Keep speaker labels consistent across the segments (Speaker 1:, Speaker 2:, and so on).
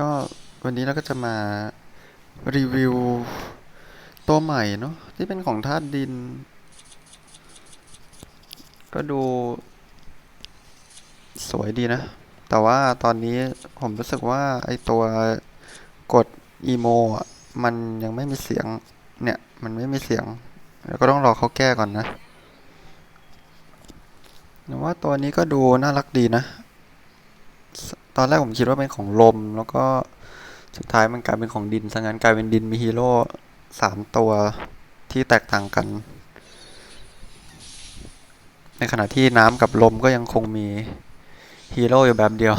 Speaker 1: ก็วันนี้เราก็จะมารีวิวตัวใหม่เนาะที่เป็นของธาตุดิน ก็ดูสวยดีนะ แต่ว่าตอนนี้ผมรู้สึกว่าไอตัวกดอีโมอะมันยังไม่มีเสียงเนี่ย มันไม่มีเสียง แล้วก็ต้องรอเขาแก้ก่อนนะแต่ว่าตัวนี้ก็ดูน่ารักดีนะ ตอนแรกผมคิดว่าเป็นของลม แล้วก็สุดท้ายมันกลายเป็นของดินซะงั้นกลายเป็นดินมีฮีโร่สามตัวที่แตกต่างกัน ในขณะที่น้ำกับลมก็ยังคงมีฮีโร่อยู่แบบเดียว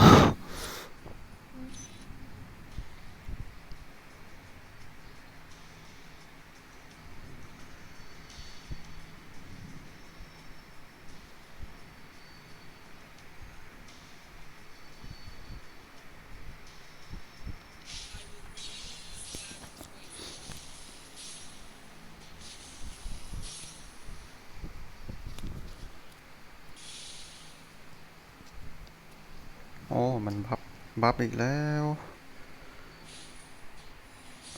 Speaker 1: โอ้ มันบัฟบัฟอีกแล้ว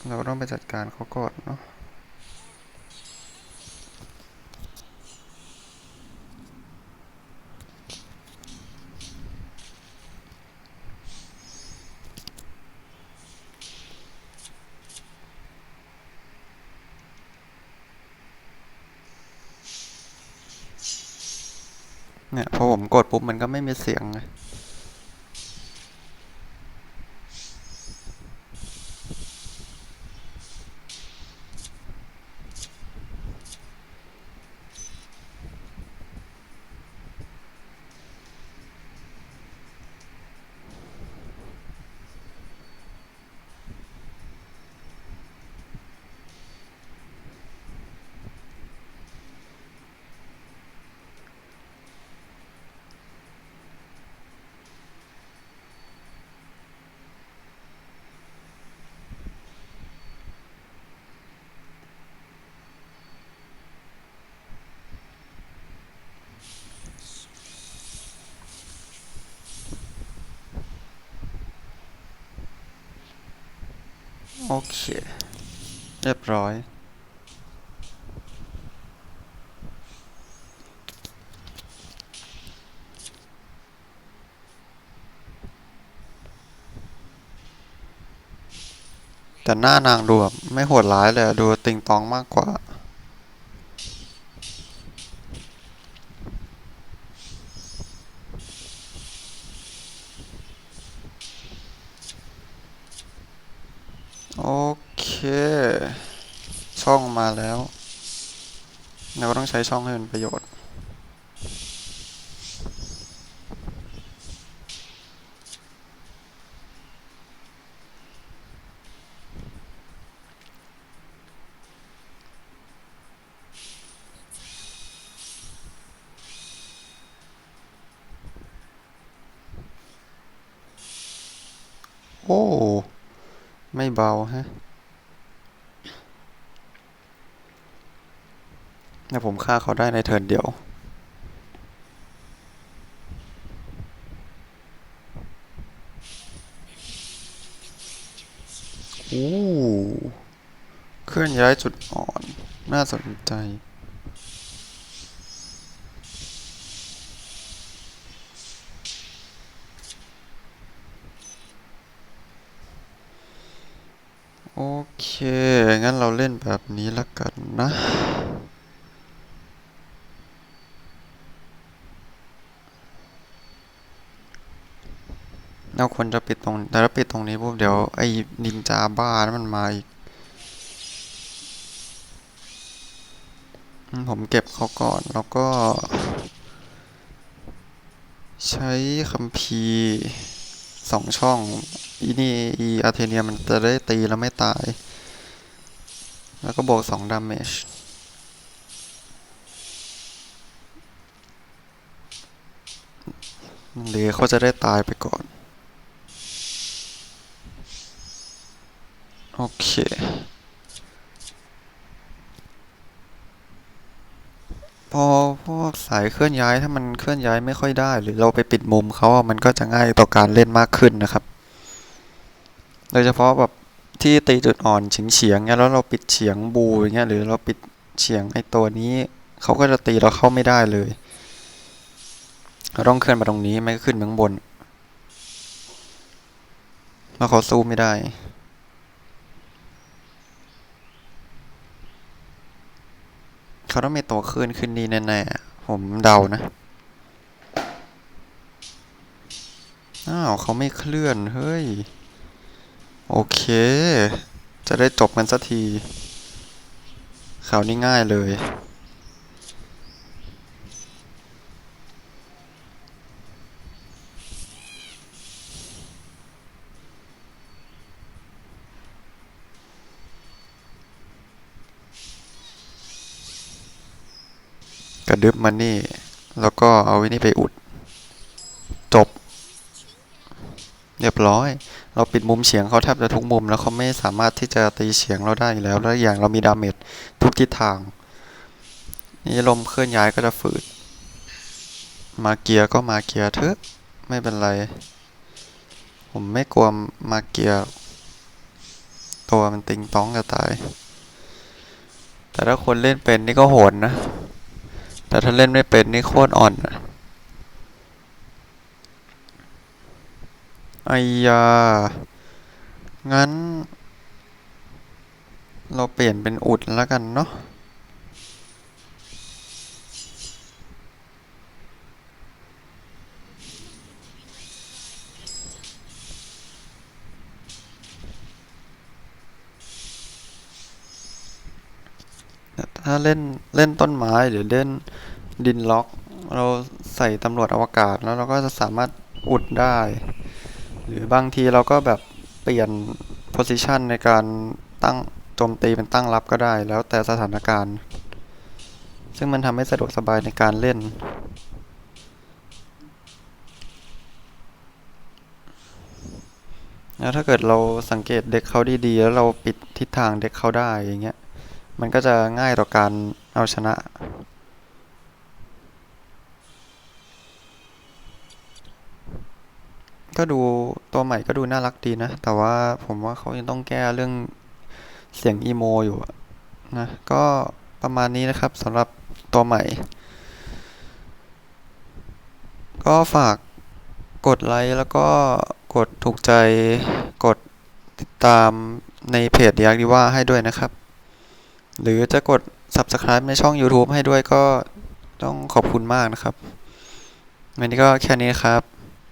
Speaker 1: เราต้องไปจัดการเขาก่อนเนาะเนี่ยพอผมกดปุ๊บมันก็ไม่มีเสียงไง โอเค เรียบร้อยแต่หน้านางดูแบบไม่โหดร้ายเลยดูติงตองมากกว่า โอเค ช่องมาแล้ว เราก็ต้องใช้ช่องให้เป็นประโยชน์ โอ้ ไม่เบาฮะแต่ผมฆ่าเขาได้ในเทิร์นเดียวโอ้เคลื่อนย้ายจุดอ่อน น่าสนใจ โอเค งั้นเราเล่นแบบนี้ละกันนะเราควรจะปิดตรงแต่ถ้าปิดตรงนี้ปุ๊บเดี๋ยวไอ้นินจาบ้านั้นมันมาอีก ผมเก็บเขาก่อนแล้วก็ ใช้คัมภีร์สองช่อง อีนี่อีอาร์เทเนียมันจะได้ตีแล้วไม่ตาย แล้วก็บวกสองดาเมจหรือเขาจะได้ตายไปก่อน โอเค พอพวกสายเคลื่อนย้ายถ้ามันเคลื่อนย้ายไม่ค่อยได้ หรือเราไปปิดมุมเขาอะมันก็จะง่ายต่อการเล่นมากขึ้นนะครับ โดยเฉพาะแบบที่ตีจุดอ่อนเฉียงเฉียงเงี้ยแล้วเราปิดเฉียงบูอย่างเงี้ยหรือเราปิดเฉียงไอ้ตัวนี้ เขาก็จะตีเราเข้าไม่ได้เลยเราต้องขึ้นมาตรงนี้ไม่ก็ขึ้นไปข้างบนแล้วเขาสู้ไม่ได้ เขาต้องมีตัวขึ้นขึ้นนี่แน่ๆผมเดานะอ้าวเขาไม่เคลื่อนเฮ้ย โอเค จะได้จบกันสักทีข่าวนี้ง่ายเลยกระดึบมันนี่ แล้วก็เอาไว้นี่ไปอุด เรียบร้อย เราปิดมุมเฉียงเขาแทบจะทุกมุม แล้วเขาไม่สามารถที่จะตีเฉียงเราได้อยู่แล้ว แล้วอย่างเรามีดาเมจทุกทิศทาง นี่ลมเคลื่อนย้ายก็จะฝืด มาเกียร์ก็มาเกียร์เถอะ ไม่เป็นไร ผมไม่กลัวมาเกียร์ ตัวมันติงต้องจะตาย แต่ถ้าคนเล่นเป็นนี่ก็โหดนะ แต่ถ้าเล่นไม่เป็นนี่โคตรอ่อนอะ ไอยา งั้น เราเปลี่ยนเป็นอุดแล้วกันเนาะ ถ้าเล่น เล่นต้นไม้หรือเล่นดินล็อก เราใส่ตำรวจอวกาศแล้วเราก็จะสามารถอุดได้ หรือบางทีเราก็แบบเปลี่ยนโพสิชันในการตั้งโจมตีเป็นตั้งรับก็ได้ แล้วแต่สถานการณ์ ซึ่งมันทำให้สะดวกสบายในการเล่น แล้วถ้าเกิดเราสังเกตเด็กเขาดีๆ แล้วเราปิดทิศทางเด็กเขาได้อย่างเงี้ย มันก็จะง่ายต่อการเอาชนะ ก็ดูตัวใหม่ก็ดูน่ารักดีนะ แต่ว่าผมว่าเขายังต้องแก้เรื่องเสียงอีโมอยู่นะ ก็ประมาณนี้นะครับสำหรับตัวใหม่ ก็ฝากกดไลค์แล้วก็กดถูกใจกดติดตามในเพจยักษ์ดีว่าให้ด้วยนะครับ หรือจะกด Subscribe ในช่อง YouTube ให้ด้วยก็ต้องขอบคุณมากนะครับวันนี้ก็แค่นี้ครับ